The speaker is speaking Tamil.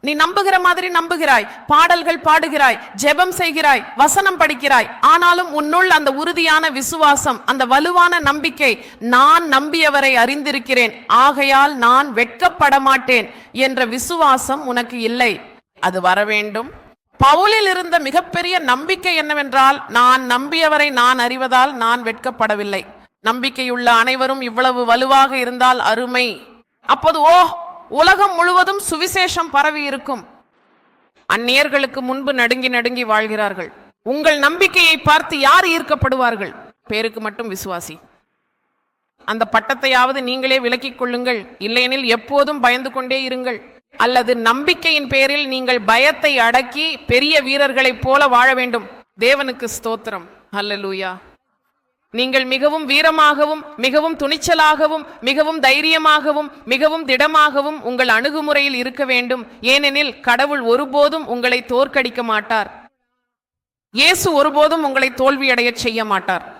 நீ நம்புகிற மாதிரி நம்புகிறாய். பாடல்கள் பாடுகிறாய். ஜெபம் செய்கிறாய். வசனம் படிக்கிறாய். ஆனாலும் உன்னுள் அந்த உறுதியான விசுவாசம் அந்த வலுவான நம்பிக்கை நான் நம்பியவரை அறிந்திருக்கிறேன். ஆகையால் நான் வெட்கப்பட மாட்டேன் என்ற விசுவாசம் உனக்கு இல்லை. அது வர வேண்டும். பவுலில் இருந்த மிகப்பெரிய நம்பிக்கை என்னவென்றால் நான் நம்பியவரை நான் அறிவதால் நான் வெட்கப்படவில்லை. நம்பிக்கையுள்ள அனைவரும் இவ்வளவு வலுவாக இருந்தால் அருமை. அப்போது ஓ உலகம் முழுவதும் சுவிசேஷம் பரவி இருக்கும். அந்நியர்களுக்கு முன்பு நடுங்கி நடுங்கி வாழ்கிறார்கள். உங்கள் நம்பிக்கையை பார்த்து யார் ஈர்க்கப்படுவார்கள்? பேருக்கு மட்டும் விசுவாசி. அந்த பட்டத்தையாவது நீங்களே விலக்கிக் கொள்ளுங்கள். இல்லையெனில் எப்போதும் பயந்து கொண்டே இருங்கள். அல்லது நம்பிக்கையின் பேரில் நீங்கள் பயத்தை அடக்கி பெரிய வீரர்களைப் போல வாழ வேண்டும். தேவனுக்கு ஸ்தோத்திரம். அல்லேலூயா நீங்கள் மிகவும் வீரமாகவும் மிகவும் துணிச்சலாகவும் மிகவும் தைரியமாகவும் மிகவும் திடமாகவும் உங்கள் அணுகுமுறையில் இருக்க வேண்டும். ஏனெனில் கடவுள் ஒருபோதும் உங்களை தோற்கடிக்க மாட்டார். இயேசு ஒருபோதும் உங்களை தோல்வியடையச் செய்ய மாட்டார்.